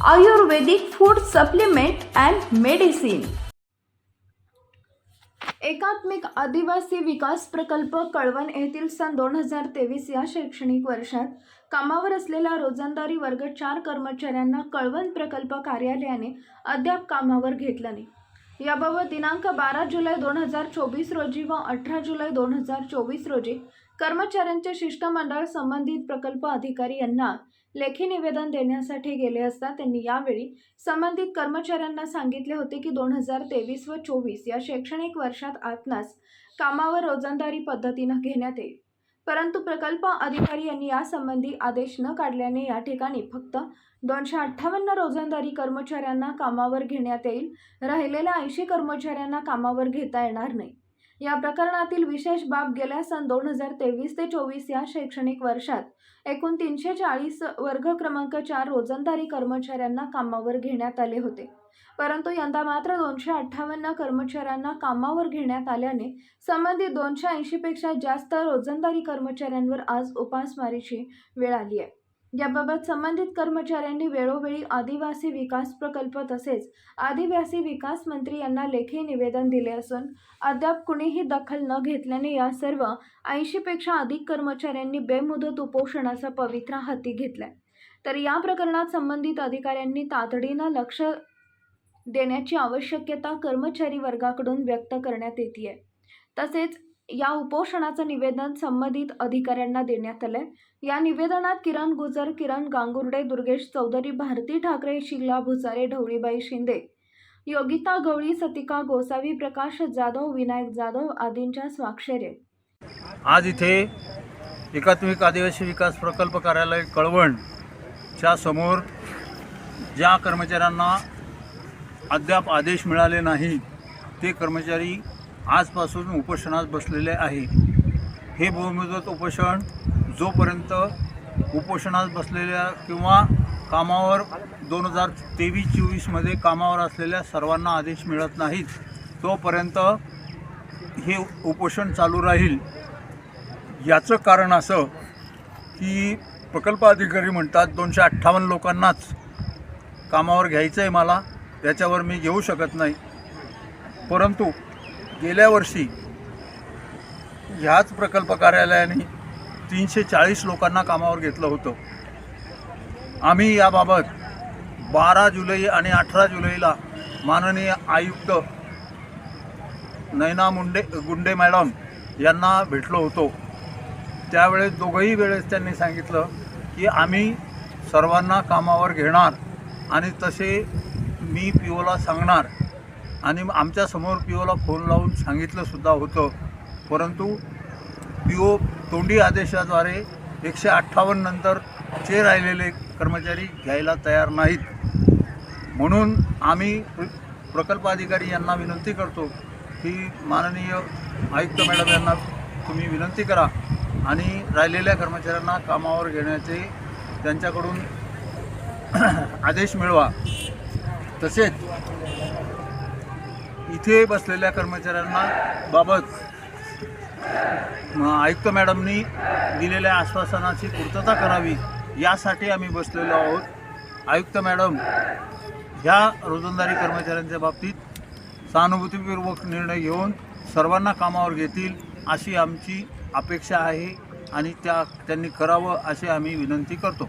Ayurvedic food supplement and medicine. एकात्मिक आदिवासी विकास प्रकल्प कळवण येथील सन दोन हजार तेवीस या शैक्षणिक वर्षात कामावर असलेल्या रोजंदारी वर्ग चार कर्मचाऱ्यांना कळवण प्रकल्प कार्यालयाने अद्याप कामावर घेतलं नाही. याबाबत दिनांक बारा जुलै दोन हजार चोवीस रोजी व अठरा जुलै दोन हजार चोवीस रोजी कर्मचाऱ्यांचे शिष्टमंडळ संबंधित प्रकल्प अधिकारी यांना लेखी निवेदन देण्यासाठी गेले असता त्यांनी यावेळी संबंधित कर्मचाऱ्यांना सांगितले होते की दोन हजार तेवीस व चोवीस या शैक्षणिक वर्षात आपणास कामावर रोजंदारी पद्धतीनं घेण्यात येईल. परंतु प्रकल्प अधिकारी यांनी यासंबंधी आदेश न काढल्याने या ठिकाणी फक्त दोनशे अठ्ठावन्न रोजंदारी कर्मचाऱ्यांना कामावर घेण्यात येईल. राहिलेल्या ऐंशी कर्मचाऱ्यांना कामावर घेता येणार नाही. या प्रकरणातील विशेष बाब गेल्या सन दोन हजार तेवीस ते चोवीस या शैक्षणिक वर्षात. एकूण तीनशे चाळीस वर्ग क्रमांक चार रोजंदारी कर्मचाऱ्यांना कामावर घेण्यात आले होते. परंतु यंदा मात्र दोनशे अठ्ठावन्न कर्मचाऱ्यांना कामावर घेण्यात आल्याने संबंधित दोनशे ऐंशीपेक्षा जास्त रोजंदारी कर्मचाऱ्यांवर आज उपासमारीची वेळ आली आहे. याबाबत संबंधित कर्मचाऱ्यांनी वेळोवेळी आदिवासी विकास प्रकल्प तसेच आदिवासी विकास मंत्री यांना लेखी निवेदन दिले असून अद्याप कुणीही दखल न घेतल्याने या सर्व ऐंशीपेक्षा अधिक कर्मचाऱ्यांनी बेमुदत उपोषणाचा पवित्रा हाती घेतलाय. तर या प्रकरणात संबंधित अधिकाऱ्यांनी तातडीनं लक्ष देण्याची आवश्यकता कर्मचारी वर्गाकडून व्यक्त करण्यात येते आहे तसेच या उपोषणाचं निवेदन संबंधित अधिकाऱ्यांना देण्यात आलंय. या निवेदनात किरण गुजर किरण गांगुर्डे दुर्गेश चौधरी भारती ठाकरे शीला भुसारे ढवळीबाई शिंदे योगिता गवळी सतिका गोसावी प्रकाश जाधव विनायक जाधव आदींच्या स्वाक्षरे. आज इथे एकात्मिक आदिवासी विकास प्रकल्प कार्यालय कळवणच्या समोर ज्या कर्मचाऱ्यांना अद्याप आदेश मिळाले नाही ते कर्मचारी आजपासून उपोषणात बसलेले आहे. हे भूमिगत उपोषण जोपर्यंत उपोषणात बसलेल्या किंवा कामावर दोन हजार तेवीस चोवीसमध्ये कामावर असलेल्या सर्वांना आदेश मिळत नाहीत तोपर्यंत हे उपोषण चालू राहील. याचं कारण असं की प्रकल्प अधिकारी म्हणतात दोनशे अठ्ठावन्न लोकांनाच कामावर घ्यायचं आहे मला त्याच्यावर मी घेऊ शकत नाही. परंतु गेल्या वर्षी ह्याच प्रकल्प कार्यालयाने तीनशे चाळीस लोकांना कामावर घेतलं होतं. आम्ही याबाबत बारा जुलै आणि अठरा जुलैला माननीय आयुक्त नैना मुंडे गुंडे मॅडम यांना भेटलो होतो. त्यावेळेस दोघंही वेळेस त्यांनी सांगितलं की आम्ही सर्वांना कामावर घेणार आणि तसे मी पी ओला सांगणार. आणि आमच्यासमोर पी ओला फोन लावून सांगितलंसुद्धा होतं. परंतु पी ओ तोंडी आदेशाद्वारे एकशे अठ्ठावन्न नंतरचे राहिलेले कर्मचारी घ्यायला तयार नाहीत. म्हणून आम्ही प्र प्रकल्प अधिकारी यांना विनंती करतो की माननीय आयुक्त मॅडम यांना तुम्ही विनंती करा आणि राहिलेल्या कर्मचाऱ्यांना कामावर घेण्याचे त्यांच्याकडून आदेश मिळवा. तसेच इथे बसलेल्या कर्मचाऱ्यांना बाबत आयुक्त मॅडमनी दिलेल्या आश्वासनाची पूर्तता करावी यासाठी आम्ही बसलेलो आहोत. आयुक्त मॅडम ह्या रोजंदारी कर्मचाऱ्यांच्या बाबतीत सहानुभूतीपूर्वक निर्णय घेऊन सर्वांना कामावर घेतील अशी आमची अपेक्षा आहे आणि त्या त्यांनी करावं अशी आम्ही विनंती करतो.